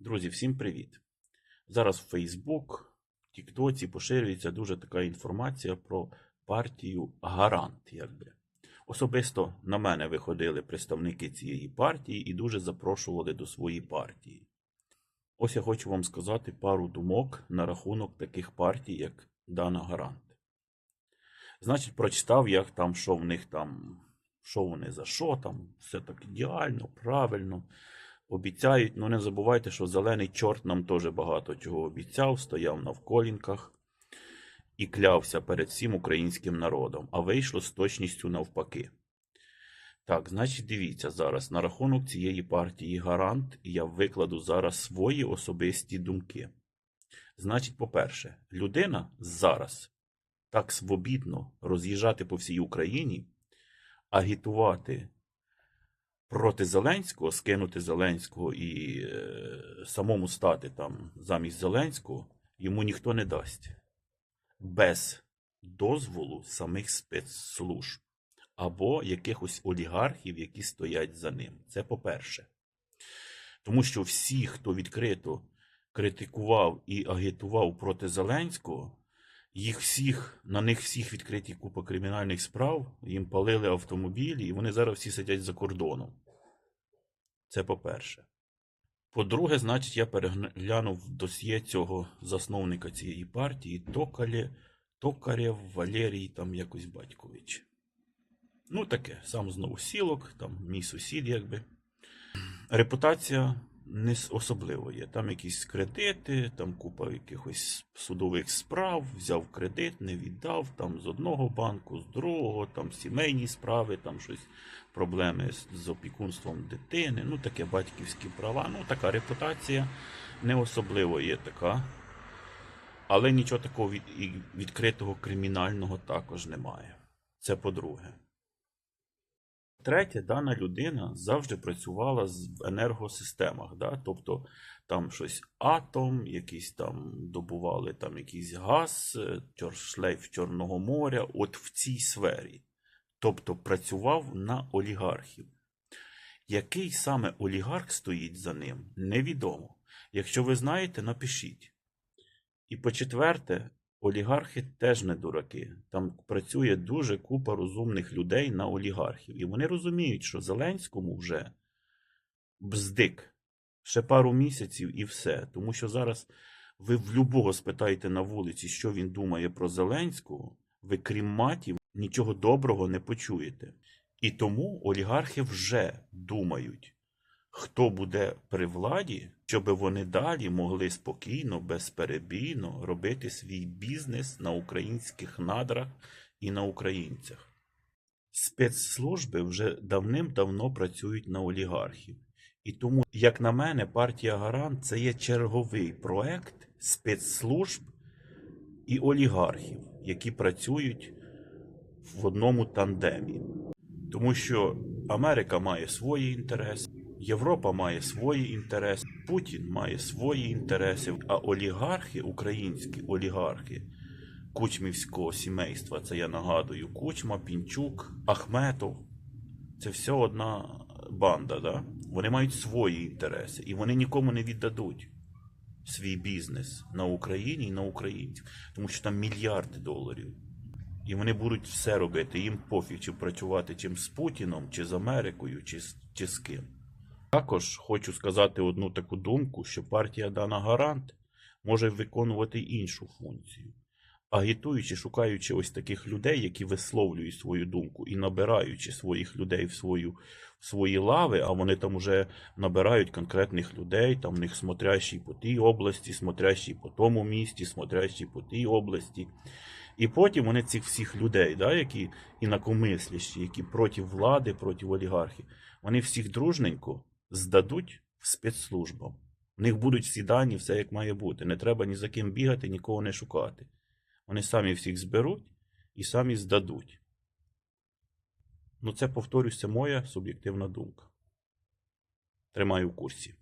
Друзі, всім привіт! Зараз в Facebook, Тіктоці поширюється дуже така інформація про партію Гарант. Якби. Особисто на мене виходили представники цієї партії і дуже запрошували до своєї партії. Ось я хочу вам сказати пару думок на рахунок таких партій, як Дана Гарант. Значить, прочитав, як там, що в них там, що вони за що там, все так ідеально, правильно. Обіцяють, ну не забувайте, що зелений чорт нам теж багато чого обіцяв, стояв на вколінках і клявся перед всім українським народом, а вийшло з точністю навпаки. Так, значить, дивіться зараз на рахунок цієї партії Гарант я викладу зараз свої особисті думки. Значить, по-перше, людина зараз так свобідно роз'їжджати по всій Україні, агітувати проти Зеленського, скинути Зеленського і е, самому стати там замість Зеленського, йому ніхто не дасть без дозволу самих спецслужб або якихось олігархів, які стоять за ним. Це по-перше. Тому що всі, хто відкрито критикував і агітував проти Зеленського, їх всіх, на них всіх відкриті купа кримінальних справ, їм палили автомобілі, і вони зараз всі сидять за кордоном. Це по-перше. По-друге, значить, я переглянув досьє цього засновника цієї партії Токалє, Токарєв Валерій там якось батькович. Ну, таке, сам знову сілок, там мій сусід, якби. Репутація не особливо є. Там якісь кредити, там купа якихось судових справ, взяв кредит, не віддав, там з одного банку, з другого, там сімейні справи, там щось проблеми з, опікунством дитини, ну таке батьківські права. Ну, така репутація не особливо є така. Але нічого такого від, відкритого кримінального також немає. Це по-друге. Третє, дана людина завжди працювала в енергосистемах, да? тобто там щось атом, якийсь там добували там якийсь газ, е, шлейф Чорного моря, от в цій сфері. Тобто працював на олігархів. Який саме олігарх стоїть за ним, невідомо. Якщо ви знаєте, напишіть. І по-четверте, олігархи теж не дураки. Там працює дуже купа розумних людей на олігархів. І вони розуміють, що Зеленському вже бздик. Ще пару місяців і все. Тому що зараз ви в любого спитаєте на вулиці, що він думає про Зеленського, ви крім матів нічого доброго не почуєте. І тому олігархи вже думають, хто буде при владі, щоб вони далі могли спокійно, безперебійно робити свій бізнес на українських надрах і на українцях. Спецслужби вже давним-давно працюють на олігархів. І тому, як на мене, партія Гарант це є черговий проект спецслужб і олігархів, які працюють в одному тандемі. Тому що Америка має свої інтереси, Європа має свої інтереси, Путін має свої інтереси, а олігархи, українські олігархи кучмівського сімейства, це я нагадую, Кучма, Пінчук, Ахметов, це все одна банда. Да? Вони мають свої інтереси, і вони нікому не віддадуть свій бізнес на Україні і на українців, тому що там мільярди доларів. І вони будуть все робити. Їм пофіг, чи працювати чим з Путіном, чи з Америкою, чи, чи з ким. Також хочу сказати одну таку думку, що партія Дана Гарант може виконувати іншу функцію. Агітуючи, шукаючи ось таких людей, які висловлюють свою думку, і набираючи своїх людей в свою в свої лави, а вони там вже набирають конкретних людей, там в них смотрящий по тій області, смотрящий по тому місті, смотрящий по тій області. І потім вони цих всіх людей, да, які інакомислящі, які проти влади, проти олігархів, вони всіх дружненько здадуть в спецслужбам. В них будуть всі дані, все як має бути. Не треба ні за ким бігати, нікого не шукати. Вони самі всіх зберуть і самі здадуть. Ну, це, повторюся, моя суб'єктивна думка. Тримаю в курсі.